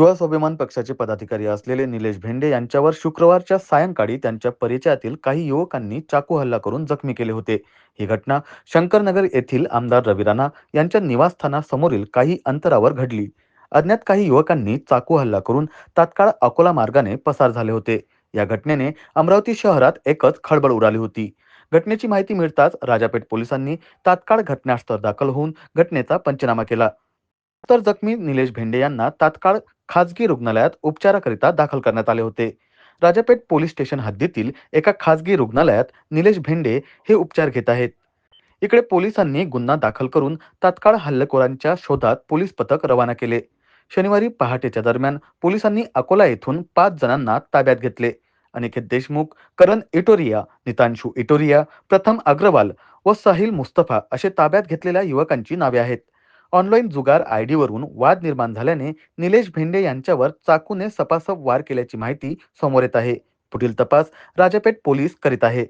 युवा स्वाभिमान पक्षाचे पदाधिकारी असलेले निलेश भेंडे यांच्यावर शुक्रवारच्या सायंकाळी त्यांच्या परिचयातील काही युवकांनी चाकू हल्ला करून जखमी केले होते. ही घटना शंकरनगर येथील आमदार रवी राणा यांच्या निवासस्थानासमोरील काही अंतरावर घडली. अज्ञात काही युवकांनी चाकू हल्ला करून तात्काळ अकोला मार्गाने पसार झाले होते. या घटनेने अमरावती शहरात एकच खळबळ उडाली होती. घटनेची माहिती मिळताच राजापेठ पोलिसांनी तात्काळ घटनास्थळ दाखल होऊन घटनेचा पंचनामा केला. तर जखमी निलेश भेंडे यांना तात्काळ खाजगी रुग्णालयात उपचाराकरिता दाखल करण्यात आले होते. राजापेठ पोलीस स्टेशन हद्दीतील एका खासगी रुग्णालयात निलेश भेंडे हे उपचार घेत आहेत. इकडे पोलिसांनी गुन्हा दाखल करून तात्काळ हल्लेखोरांच्या शोधात पोलीस पथक रवाना केले. शनिवारी पहाटेच्या दरम्यान पोलिसांनी अकोला येथून पाच जणांना ताब्यात घेतले. अनिकेत देशमुख करण इटोरिया नितांशू इटोरिया प्रथम अग्रवाल व साहिल मुस्तफा असे ताब्यात घेतलेल्या युवकांची नावे आहेत. ऑनलाईन जुगार आयडी वरून वाद निर्माण झाल्याने निलेश भेंडे यांच्यावर चाकूने सपासप वार केल्याची माहिती समोर येत आहे. पुढील तपास राजापेठ पोलीस करीत आहे.